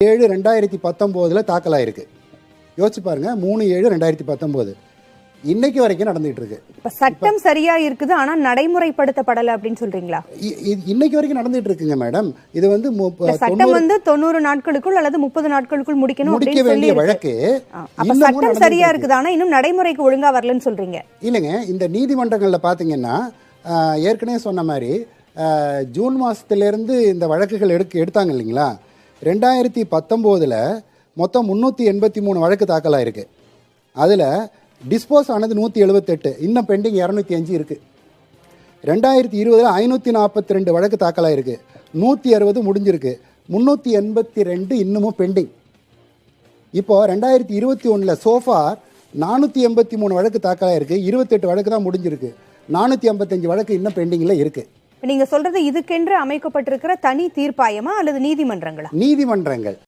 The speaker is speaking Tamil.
ஏழு ரெண்டாயிரத்தி பத்தொம்போதில் தாக்கலாயிருக்கு. யோசிச்சு பாருங்க மூணு ஏழு ரெண்டாயிரத்தி பத்தொம்போது. இன்னைக்கு வரைக்கும் நடந்துகிட்டு இருக்கு. சட்டம் சரியா இருக்குது ஆனா நடைமுறைப்படுத்தப்படல அப்படின்னு சொல்றீங்களா? இன்னைக்கு வரைக்கும் நடந்துட்டு இருக்குங்க மேடம். இது வந்து சட்டம் வந்து தொண்ணூறு நாட்களுக்குள் அல்லது முப்பது நாட்களுக்குள் முடிக்கணும் முடிக்க வேண்டிய. வழக்கு சட்டம் நடந்துட்டு சரியா இருக்கு. இருக்குது ஆனா இன்னும் நடைமுறைக்கு ஒழுங்கா வரலன்னு சொல்றீங்க. இல்லைங்க இந்த நீதிமன்றங்களில் பார்த்தீங்கன்னா ஆஹ், ஏற்கனவே சொன்ன மாதிரி ஜூன் மாதத்துலேருந்து இந்த வழக்குகள் எடுக்க எடுத்தாங்க இல்லைங்களா? ரெண்டாயிரத்தி பத்தொம்போதில் மொத்தம் முந்நூற்றி எண்பத்தி மூணு வழக்கு தாக்கலாயிருக்கு. அதில் டிஸ்போஸ் ஆனது நூற்றி எழுபத்தெட்டு இன்னும் பெண்டிங் இரநூத்தி அஞ்சு இருக்குது ரெண்டாயிரத்தி இருபதில் ஐநூற்றி நாற்பத்தி ரெண்டு வழக்கு தாக்கலாயிருக்கு. நூற்றி அறுபது முடிஞ்சிருக்கு. முந்நூற்றி எண்பத்தி ரெண்டு இன்னமும் பெண்டிங் இப்போ ரெண்டாயிரத்தி இருபத்தி ஒன்றில் சோஃபார் நானூற்றி எண்பத்தி மூணு வழக்கு தாக்கலாக இருக்குது இருபத்தெட்டு வழக்கு தான் முடிஞ்சிருக்கு. நானூற்றி ஐம்பத்தஞ்சு வழக்கு இன்னும் பெண்டிங்கில் இருக்குது இப்போ நீங்கள் சொல்கிறது இதுக்கென்று அமைக்கப்பட்டிருக்கிற தனி தீர்ப்பாயமா அல்லது நீதிமன்றங்களா? நீதிமன்றங்கள்.